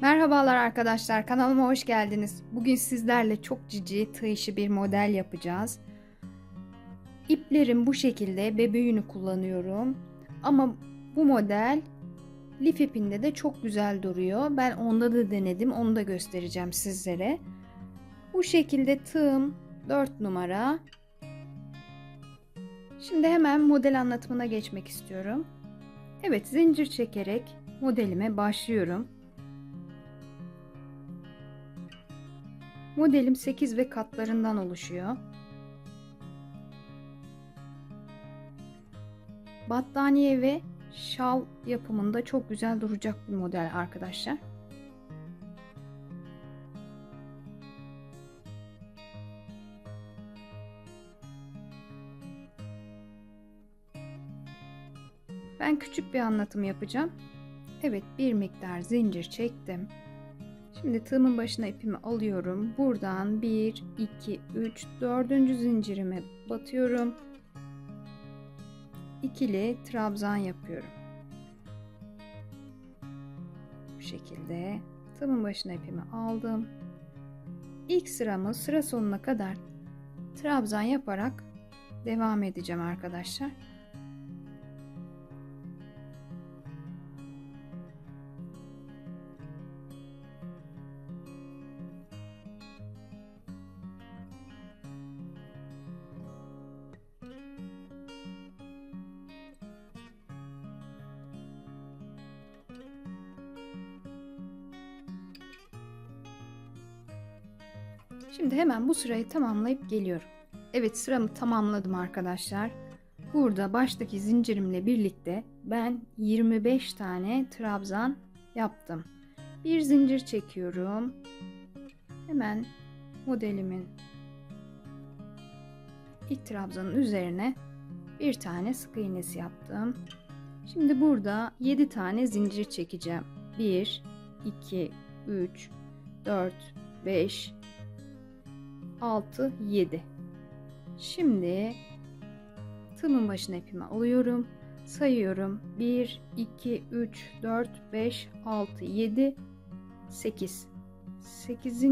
Merhabalar arkadaşlar kanalıma hoş geldiniz. Bugün sizlerle çok cici tığ bir model yapacağız. İplerim bu şekilde bebeğini kullanıyorum. Ama bu model lif ipinde de çok güzel duruyor. Ben onda da denedim. Onu da göstereceğim sizlere. Bu şekilde tığım 4 numara. Şimdi hemen model anlatımına geçmek istiyorum. Evet zincir çekerek modelime başlıyorum. Modelim 8 ve katlarından oluşuyor. Battaniye ve şal yapımında çok güzel duracak bir model arkadaşlar. Ben küçük bir anlatım yapacağım. Evet bir miktar zincir çektim. Şimdi tığımın başına ipimi alıyorum. Buradan 1, 2, 3, 4. zincirime batıyorum. İkili trabzan yapıyorum. Bu şekilde tığımın başına ipimi aldım. İlk sıramı sıra sonuna kadar trabzan yaparak devam edeceğim arkadaşlar. Şimdi hemen bu sırayı tamamlayıp geliyorum. Evet sıramı tamamladım arkadaşlar. Burada baştaki zincirimle birlikte ben 25 tane trabzan yaptım. Bir zincir çekiyorum. Hemen modelimin ilk trabzanın üzerine bir tane sık iğnesi yaptım. Şimdi burada 7 tane zincir çekeceğim. 1 2 3 4 5 6 7 Şimdi tığımın başına ipimi alıyorum. Sayıyorum. 1 2 3 4 5 6 7 8 8.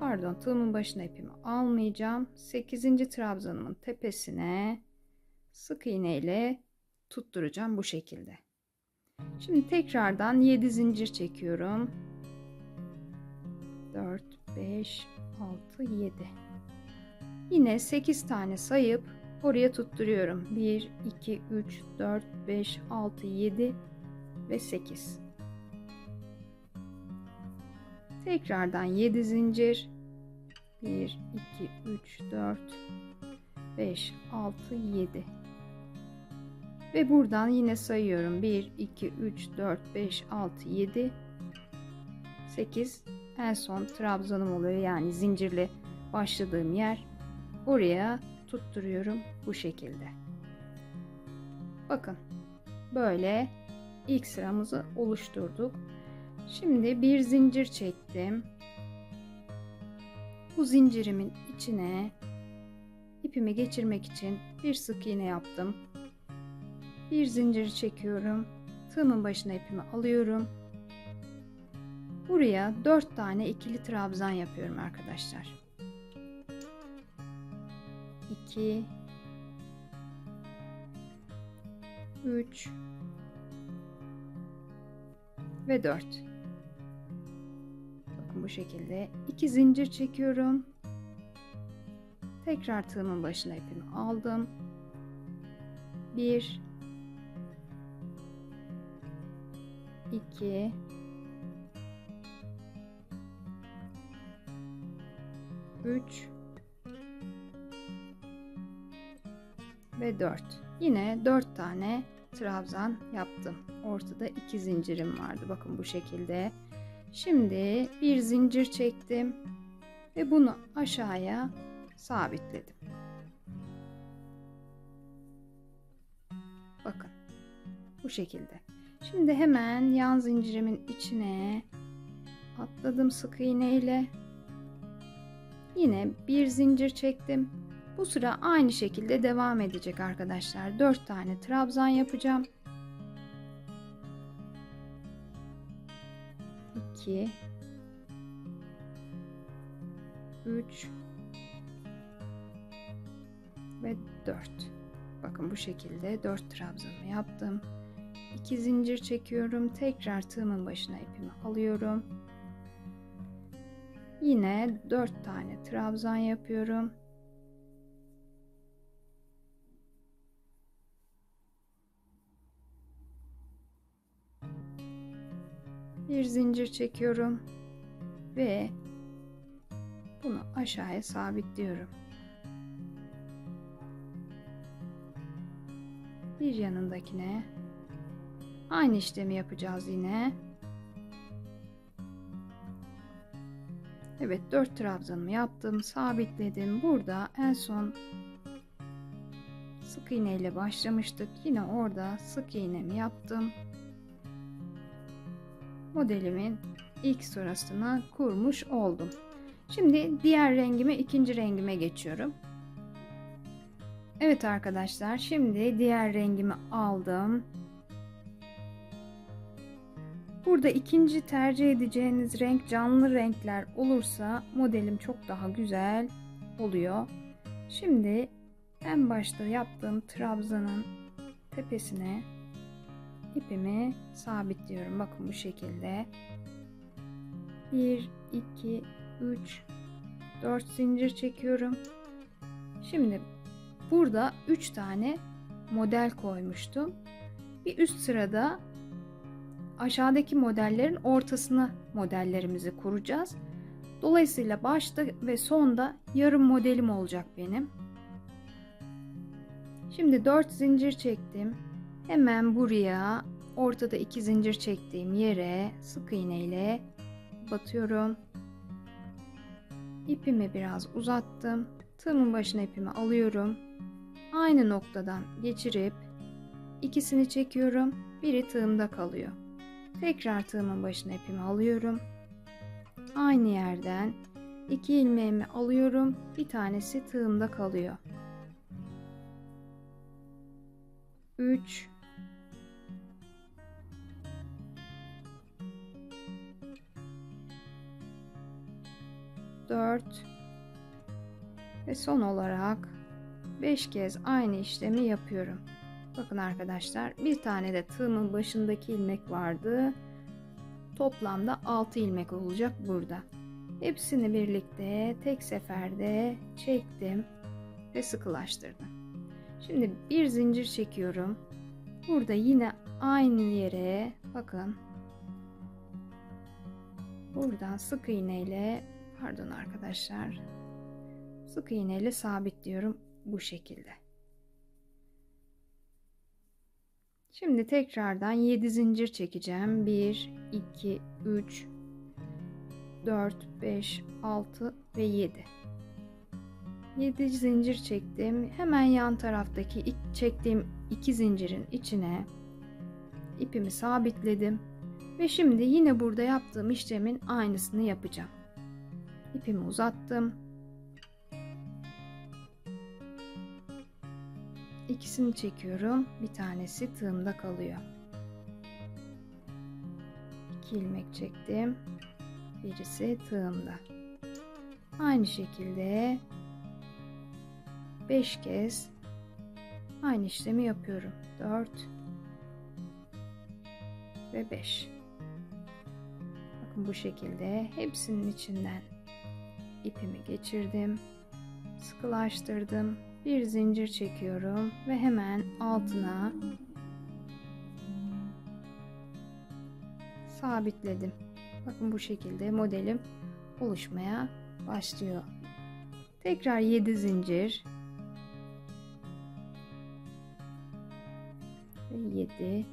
Pardon, tığımın başına ipimi almayacağım. 8. trabzanımın tepesine sık iğne ile tutturacağım bu şekilde. Şimdi tekrardan 7 zincir çekiyorum. 4, 5, 6, 7. Yine 8 tane sayıp oraya tutturuyorum. 1, 2, 3, 4, 5, 6, 7 ve 8. Tekrardan 7 zincir. 1, 2, 3, 4, 5, 6, 7. Ve buradan yine sayıyorum. 1, 2, 3, 4, 5, 6, 7, 8, en son trabzanım oluyor. Yani zincirle başladığım yer. Oraya tutturuyorum bu şekilde. Bakın böyle ilk sıramızı oluşturduk. Şimdi bir zincir çektim. Bu zincirimin içine ipimi geçirmek için bir sık iğne yaptım. Bir zincir çekiyorum. Tığımın başına ipimi alıyorum Buraya 4 tane ikili trabzan yapıyorum arkadaşlar. 2 3 ve 4. Bakın bu şekilde 2 zincir çekiyorum. Tekrar tığımın başına ipimi aldım. 1 2 3 ve 4. Yine 4 tane trabzan yaptım. Ortada 2 zincirim vardı. Bakın bu şekilde. Şimdi bir zincir çektim ve bunu aşağıya sabitledim. Bakın bu şekilde. Şimdi hemen yan zincirimin içine atladım sık iğne ile Yine bir zincir çektim. Bu sıra aynı şekilde devam edecek arkadaşlar. 4 tane trabzan yapacağım. 2 3 ve 4. Bakın bu şekilde 4 trabzanımı yaptım. 2 zincir çekiyorum. Tekrar tığımın başına ipimi alıyorum yine 4 tane trabzan yapıyorum bir zincir çekiyorum ve bunu aşağıya sabitliyorum. Bir yanındakine aynı işlemi yapacağız yine. Evet 4 trabzanımı yaptım, sabitledim. Burada en son sık iğne ile başlamıştık. Yine orada sık iğnemi yaptım modelimin ilk sırasına kurmuş oldum. Şimdi diğer rengime ikinci rengime geçiyorum. Evet arkadaşlar şimdi diğer rengimi aldım. Burada ikinci tercih edeceğiniz renk canlı renkler olursa modelim çok daha güzel oluyor. Şimdi en başta yaptığım trabzanın tepesine ipimi sabitliyorum. Bakın bu şekilde. 1 2 3 4 zincir çekiyorum. Şimdi burada 3 tane model koymuştum. Bir üst sırada aşağıdaki modellerin ortasına modellerimizi kuracağız. Dolayısıyla başta ve sonda yarım modelim olacak benim. Şimdi 4 zincir çektim. Hemen buraya ortada iki zincir çektiğim yere sık iğne ile batıyorum. İpimi biraz uzattım. Tığımın başına ipimi alıyorum. Aynı noktadan geçirip ikisini çekiyorum. Biri tığımda kalıyor. Tekrar tığımın başına ipimi alıyorum. Aynı yerden iki ilmeğimi alıyorum. Bir tanesi tığımda kalıyor. 3 4 ve son olarak 5 kez aynı işlemi yapıyorum. Bakın arkadaşlar bir tane de tığımın başındaki ilmek vardı. Toplamda 6 ilmek olacak burada. Hepsini birlikte tek seferde çektim ve sıkılaştırdım. Şimdi bir zincir çekiyorum. Burada yine aynı yere bakın. Buradan sık iğne ile pardon arkadaşlar sık iğne ile sabitliyorum bu şekilde. Şimdi tekrardan 7 zincir çekeceğim. 1 2 3 4 5 6 ve 7. 7 zincir çektim. Hemen yan taraftaki çektiğim iki zincirin içine ipimi sabitledim. Ve şimdi yine burada yaptığım işlemin aynısını yapacağım. İpimi uzattım. İkisini çekiyorum. Bir tanesi tığımda kalıyor. İki ilmek çektim. Birisi tığımda. Aynı şekilde 5 kez aynı işlemi yapıyorum. 4 ve 5. Bakın bu şekilde hepsinin içinden ipimi geçirdim. Sıkılaştırdım. Bir zincir çekiyorum ve hemen altına sabitledim. Bakın bu şekilde modelim oluşmaya başlıyor. Tekrar 7 zincir ve 7.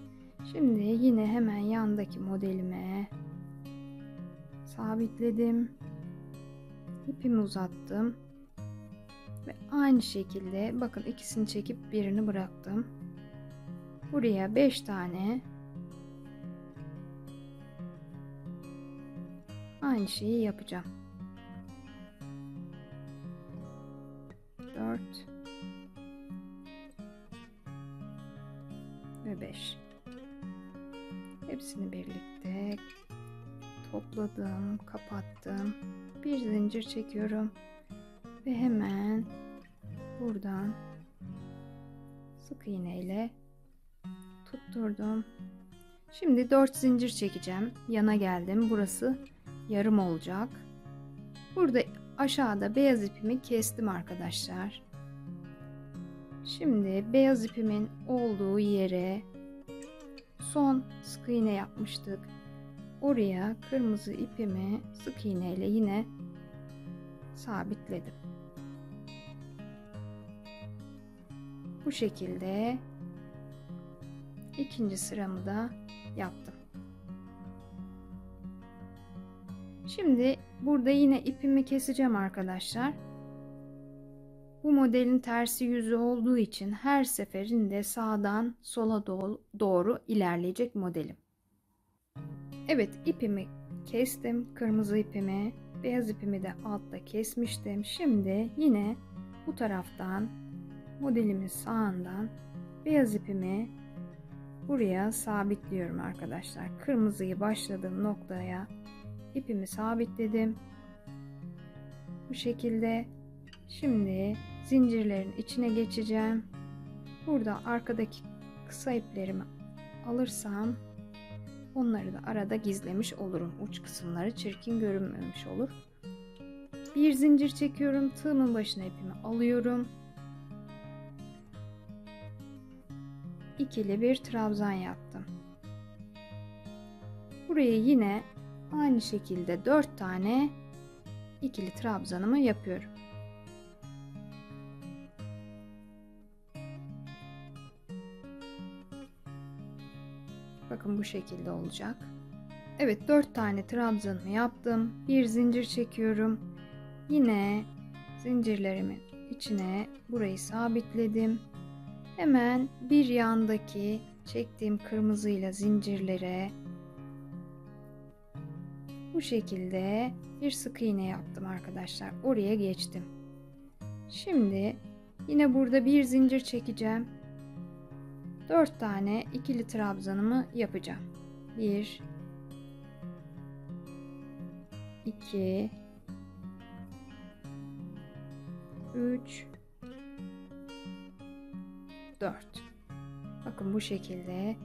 Şimdi yine hemen yandaki modelime sabitledim. İpimi uzattım. Ve aynı şekilde bakın ikisini çekip birini bıraktım. Buraya 5 tane aynı şeyi yapacağım. 4 ve 5 hepsini birlikte topladım, kapattım. Bir zincir çekiyorum ve hemen buradan sık iğne ile tutturdum. Şimdi 4 zincir çekeceğim. Yana geldim. Burası yarım olacak. Burada aşağıda beyaz ipimi kestim arkadaşlar. Şimdi beyaz ipimin olduğu yere son sık iğne yapmıştık. Oraya kırmızı ipimi sık iğne ile yine sabitledim. Bu şekilde ikinci sıramı da yaptım. Şimdi burada yine ipimi keseceğim arkadaşlar. Bu modelin tersi yüzü olduğu için her seferinde sağdan sola doğru ilerleyecek modelim. Evet ipimi kestim. Kırmızı ipimi, beyaz ipimi de altta kesmiştim. Şimdi yine bu taraftan modelimin sağından beyaz ipimi buraya sabitliyorum arkadaşlar. Kırmızıyı başladığım noktaya ipimi sabitledim. Bu şekilde şimdi zincirlerin içine geçeceğim. Burada arkadaki kısa iplerimi alırsam onları da arada gizlemiş olurum. Uç kısımları çirkin görünmemiş olur. Bir zincir çekiyorum. Tığımın başına ipimi alıyorum. ikili bir trabzan yaptım. Buraya yine aynı şekilde 4 tane ikili trabzanımı yapıyorum. Bakın bu şekilde olacak. Evet 4 tane trabzanımı yaptım. Bir zincir çekiyorum. Yine zincirlerimin içine burayı sabitledim. Hemen bir yandaki çektiğim kırmızıyla zincirlere bu şekilde bir sık iğne yaptım arkadaşlar. Oraya geçtim. Şimdi yine burada bir zincir çekeceğim. 4 tane ikili trabzanımı yapacağım. 1 2 3 4 bakın bu şekilde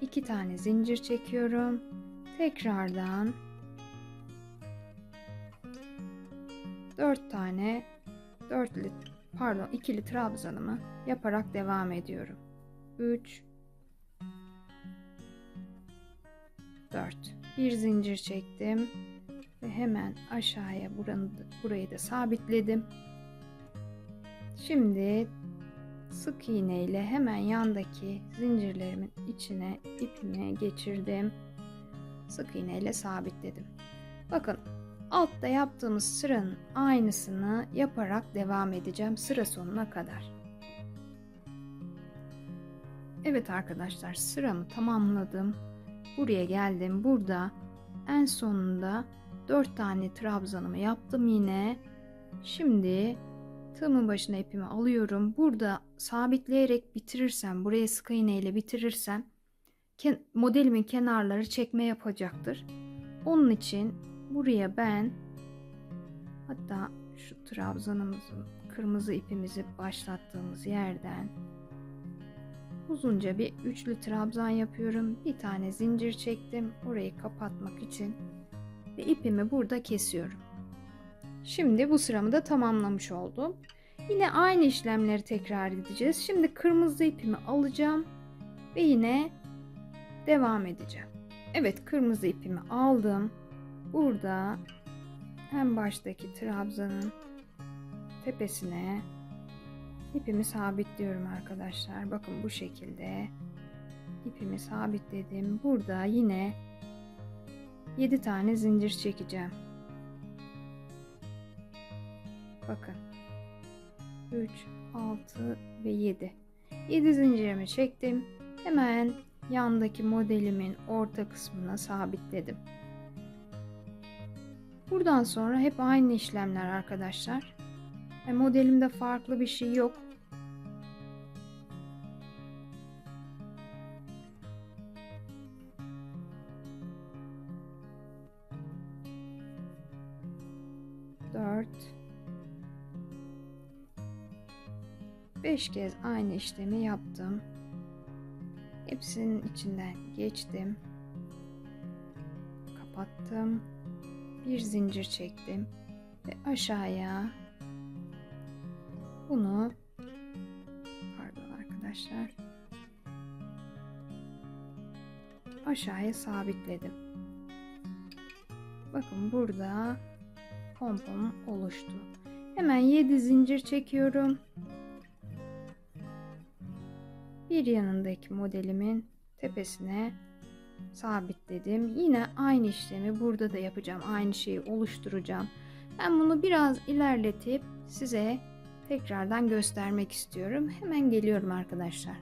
iki tane zincir çekiyorum. Tekrardan 4 tane dörtlü pardon ikili trabzanımı yaparak devam ediyorum 3 4 bir zincir çektim ve hemen aşağıya buranı, burayı da sabitledim şimdi sık iğne ile hemen yandaki zincirlerimin içine ipimi geçirdim. Sık iğne ile sabitledim. Bakın altta yaptığımız sıranın aynısını yaparak devam edeceğim sıra sonuna kadar. Evet arkadaşlar sıramı tamamladım. Buraya geldim. Burada en sonunda 4 tane trabzanımı yaptım yine. Şimdi Tığımın başına ipimi alıyorum. Burada sabitleyerek bitirirsem, buraya sık iğne ile bitirirsem modelimin kenarları çekme yapacaktır. Onun için buraya ben hatta şu trabzanımızın kırmızı ipimizi başlattığımız yerden uzunca bir üçlü trabzan yapıyorum. Bir tane zincir çektim orayı kapatmak için ve ipimi burada kesiyorum. Şimdi bu sıramı da tamamlamış oldum. Yine aynı işlemleri tekrar edeceğiz. Şimdi kırmızı ipimi alacağım ve yine devam edeceğim. Evet kırmızı ipimi aldım. Burada en baştaki trabzanın tepesine ipimi sabitliyorum arkadaşlar. Bakın bu şekilde ipimi sabitledim. Burada yine 7 tane zincir çekeceğim. Bakın. 3, 6 ve 7. 7 zincirimi çektim. Hemen yandaki modelimin orta kısmına sabitledim. Buradan sonra hep aynı işlemler arkadaşlar. E, modelimde farklı bir şey yok. 5 kez aynı işlemi yaptım. Hepsinin içinden geçtim. Kapattım. Bir zincir çektim ve aşağıya bunu pardon arkadaşlar aşağıya sabitledim. Bakın burada pompom oluştu. Hemen 7 zincir çekiyorum. Bir yanındaki modelimin tepesine sabitledim. Yine aynı işlemi burada da yapacağım. Aynı şeyi oluşturacağım. Ben bunu biraz ilerletip size tekrardan göstermek istiyorum. Hemen geliyorum arkadaşlar.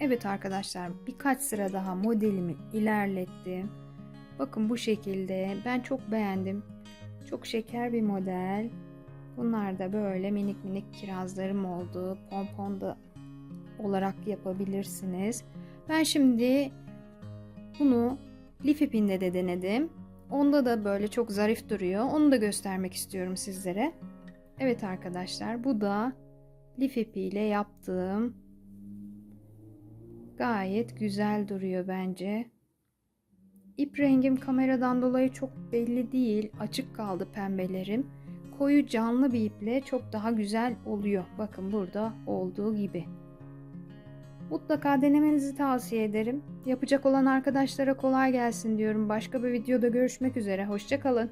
Evet arkadaşlar birkaç sıra daha modelimi ilerlettim. Bakın bu şekilde ben çok beğendim. Çok şeker bir model. Bunlar da böyle minik minik kirazlarım oldu. Pompon da olarak yapabilirsiniz. Ben şimdi bunu lif ipinde de denedim. Onda da böyle çok zarif duruyor. Onu da göstermek istiyorum sizlere. Evet arkadaşlar bu da lif ipiyle yaptığım gayet güzel duruyor bence. İp rengim kameradan dolayı çok belli değil. Açık kaldı pembelerim. Koyu canlı bir iple çok daha güzel oluyor. Bakın burada olduğu gibi. Mutlaka denemenizi tavsiye ederim. Yapacak olan arkadaşlara kolay gelsin diyorum. Başka bir videoda görüşmek üzere. Hoşçakalın.